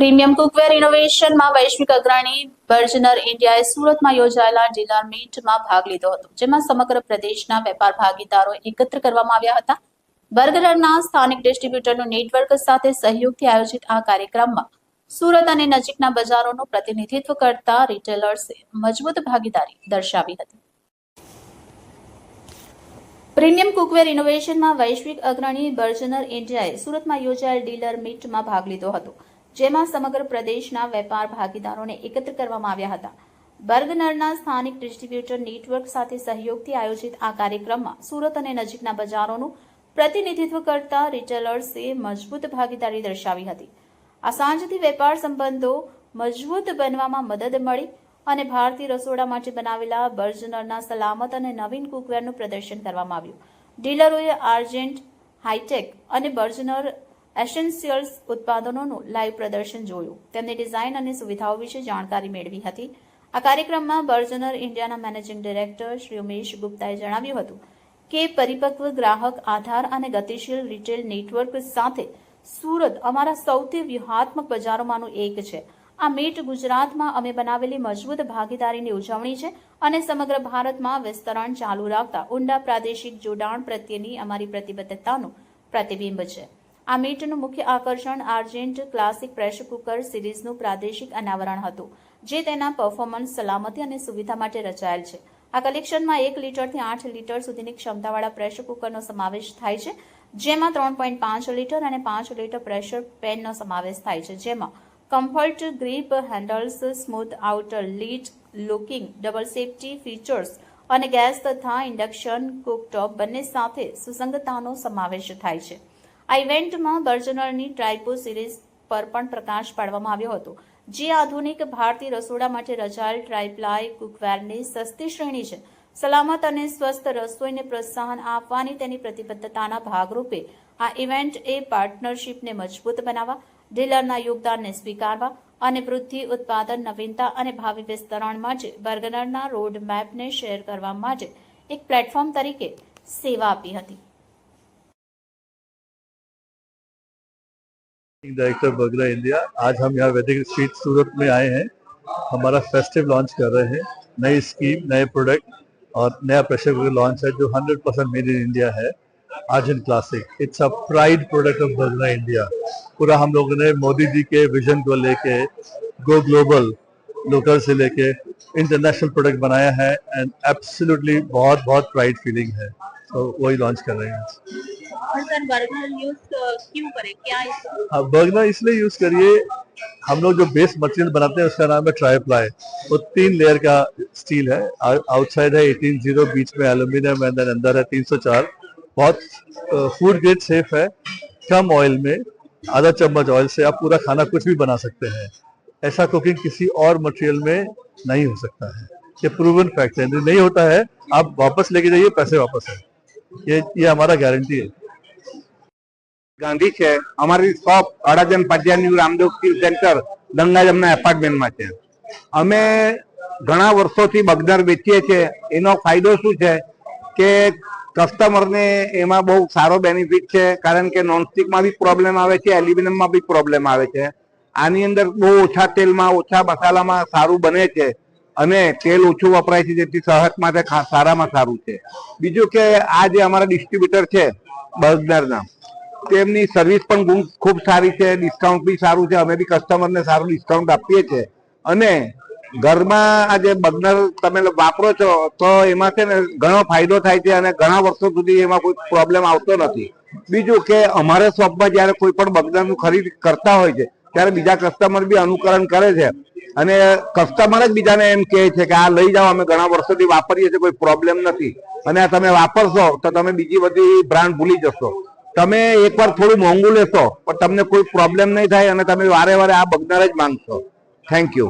Premium કુકવેર ઇનોવેશનમાં વૈશ્વિક અગ્રણી બર્જનર ઇન્ડિયાએ સુરતમાં યોજાયેલા ડીલર મીટમાં ભાગ લીધો હતો, જેમાં સમગ્ર પ્રદેશના વેપાર ભાગીદારો એકત્ર કરવામાં આવ્યા હતા. બર્ગનરના સ્થાનિક ડિસ્ટ્રીબ્યુટરનું નેટવર્ક સાથે સહયોગથી આયોજિત આ કાર્યક્રમમાં સુરત અને નજીકના બજારોનું પ્રતિનિધિત્વ કરતા રિટેલર્સે મજબૂત ભાગીદારી દર્શાવી હતી. પ્રીમિયમ કુકવેર ઇનોવેશનમાં વૈશ્વિક અગ્રણી બર્જનર ઇન્ડિયાએ સુરતમાં યોજાયેલ ડીલર મીટમાં ભાગ લીધો હતો. જેમાં સમગ્ર પ્રદેશના વેપાર ભાગીદારોને એકત્ર કરવામાં આવ્યા હતા. બર્ગનરના સ્થાનિક ડિસ્ટ્રીબ્યુટર નેટવર્ક સાથે સહયોગથી આયોજિત આ કાર્યક્રમમાં સુરત અને નજીકના બજારોનું પ્રતિનિધિત્વ કરતા રિટેલર્સે મજબૂત ભાગીદારી દર્શાવી હતી. આ સાંજથી વેપાર સંબંધો મજબૂત બનવામાં મદદ મળી અને ભારતીય રસોડા માટે બનાવેલા બર્જનરના સલામત અને નવીન કુકવેરનું પ્રદર્શન કરવામાં આવ્યું. ડીલરોએ આર્જેન્ટ, હાઈટેક અને બર્જનર એસેન્શિયલ્સ ઉત્પાદનોનું લાઈવ પ્રદર્શન જોયું. તેમની ડિઝાઇન અને સુવિધાઓ વિશે જાણકારી મેળવી હતી. આ કાર્યક્રમમાં બર્જનર ઇન્ડિયાના મેનેજિંગ ડિરેક્ટર શ્રી ઉમેશ ગુપ્તાએ જણાવ્યું હતું કે પરિપક્વ ગ્રાહક આધાર અને ગતિશીલ રિટેલ નેટવર્ક સાથે સુરત અમારા સૌથી વ્યૂહાત્મક બજારોમાંનું એક છે. આ મીટ ગુજરાતમાં અમે બનાવેલી મજબૂત ભાગીદારીની ઉજવણી છે અને સમગ્ર ભારતમાં વિસ્તરણ ચાલુ રાખતા ઊંડા પ્રાદેશિક જોડાણ પ્રત્યેની અમારી પ્રતિબદ્ધતાનું પ્રતિબિંબ છે. આ મીટનું મુખ્ય આકર્ષણ આર્જેન્ટ ક્લાસિક પ્રેશર કુકર સિરીઝનું પ્રાદેશિક અનાવરણ હતું, જે તેના પરફોર્મન્સ સલામતી અને સુવિધા માટે રચાયેલ છે. આ કલેક્શનમાં એક લીટરથી આઠ લીટર સુધીની ક્ષમતાવાળા પ્રેશર કુકરનો સમાવેશ થાય છે, જેમાં ત્રણ પોઈન્ટ પાંચ લીટર અને પાંચ લીટર પ્રેશર પેનનો સમાવેશ થાય છે, જેમાં comfort grip handles smooth outer lid looking double safety features અને ગેસ તથા ઇન્ડક્શન કુકટોપ બંને સાથે સુસંગતતાનો સમાવેશ થાય છે. આ ઇવેન્ટમાં બર્જનરની ટ્રાઇપો સિરીઝ પર પણ પ્રકાશ પાડવામાં આવ્યો હતો. જે આધુનિક ભારતીય રસોડા માટે રચાયેલ ટ્રાઇપ્લાય કુકવેરની સસ્તી શ્રેણી છે. સલામત અને સ્વસ્થ રસોઈને પ્રોત્સાહન આપવાની તેની પ્રતિબદ્ધતાના ભાગરૂપે આ ઇવેન્ટ એ પાર્ટનરશિપને મજબૂત બનાવવા, ડીલરના યોગદાનને સ્વીકારવા અને વૃદ્ધિ, ઉત્પાદન, નવીનતા અને ભાવિ વિસ્તરણ માટે બર્ગનરના રોડ મેપને શેર કરવા માટે એક પ્લેટફોર્મ તરીકે સેવા આપી હતી. डायरेक्टर बगरा इंडिया आज हम यहाँ वैदिक स्ट्रीट सूरत में आए हैं। हमारा फेस्टिव लॉन्च कर रहे हैं। नई स्कीम नए प्रोडक्ट और नया प्रेशर कुकर लॉन्च है जो 100% परसेंट मेड इन इंडिया है। आज इन classic it's a pride product of बगरा इंडिया पूरा हम लोगों ने मोदी जी के विजन को लेके गो ग्लोबल लोकल से लेके इंटरनेशनल प्रोडक्ट बनाया है। एंड एब्सोल्युटली बहुत बहुत प्राइड फीलिंग है। तो वही लॉन्च कर रहे हैं बर्गर यूज़ क्यों करें? क्या हाँ बर्गनर इसलिए यूज़ करिए, हम लोग जो बेस मटेरियल बनाते हैं, उसका नाम है ट्राई प्लाई वो तीन लेयर का स्टील है। आउटसाइड है 18 ज़ीरो बीच में एल्यूमिनियम एंड अंदर है 304 बहुत फ़ूड ग्रेड सेफ़ है। कम ऑयल में, आधा चम्मच ऑयल से आप पूरा खाना कुछ भी बना सकते हैं। ऐसा कुकिंग किसी और मटेरियल में नहीं हो सकता है। ये प्रूवन फैक्ट है। नहीं होता है, आप वापस लेके जाइए, पैसे वापस है। ये ये हमारा गारंटी है। ગાંધી છે. અમારી shop Adajan Patiya Ramdev skill centre Gangajamna એપાર્ટમેન્ટમાં છે. અમે ઘણા વર્ષોથી બગદર વેચીએ છીએ. એનો ફાયદો શું છે કે કસ્ટમરને એમાં બહુ સારો બેનિફિટ છે. કારણ કે નોનસ્ટિકમાં બી પ્રોબ્લેમ આવે છે એલ્યુમિનિયમમાં બી પ્રોબ્લેમ આવે છે. આની અંદર બહુ ઓછા તેલમાં, ઓછા મસાલામાં સારું બને છે. અને તેલ ઓછું વપરાય છે, જેથી સેહત માટે સારામાં સારું છે. બીજું કે આ જે અમારા ડિસ્ટ્રીબ્યુટર છે બગદરના તેમની સર્વિસ પણ ખૂબ સારી છે ડિસ્કાઉન્ટ બી સારું છે, અમે બી કસ્ટમરને સારું ડિસ્કાઉન્ટ આપીએ છીએ. અને ઘરમાં આ બર્નર તમે વાપરો છો, તો એમાં છે ને ઘણો ફાયદો થાય છે અને ઘણા વર્ષો સુધી એમાં કોઈ પ્રોબ્લેમ આવતો નથી. બીજું કે અમારે શોપમાં જ્યારે કોઈ પણ બર્નરનું ખરીદ કરતા હોય છે, ત્યારે બીજા કસ્ટમર બી અનુકરણ કરે છે. અને કસ્ટમર જ બીજાને એમ કહે છે કે, આ લઈ જાઓ, અમે ઘણા વર્ષોથી વાપરીએ છીએ, કોઈ પ્રોબ્લેમ નથી. અને આ તમે વાપરશો, તો તમે બીજી બધી બ્રાન્ડ ભૂલી જશો. તમે એકવાર થોડું મોંઘું લેશો, પણ તમને કોઈ પ્રોબ્લેમ નહીં થાય અને તમે વારે વારે આ બગનાર જ માંગશો. Thank you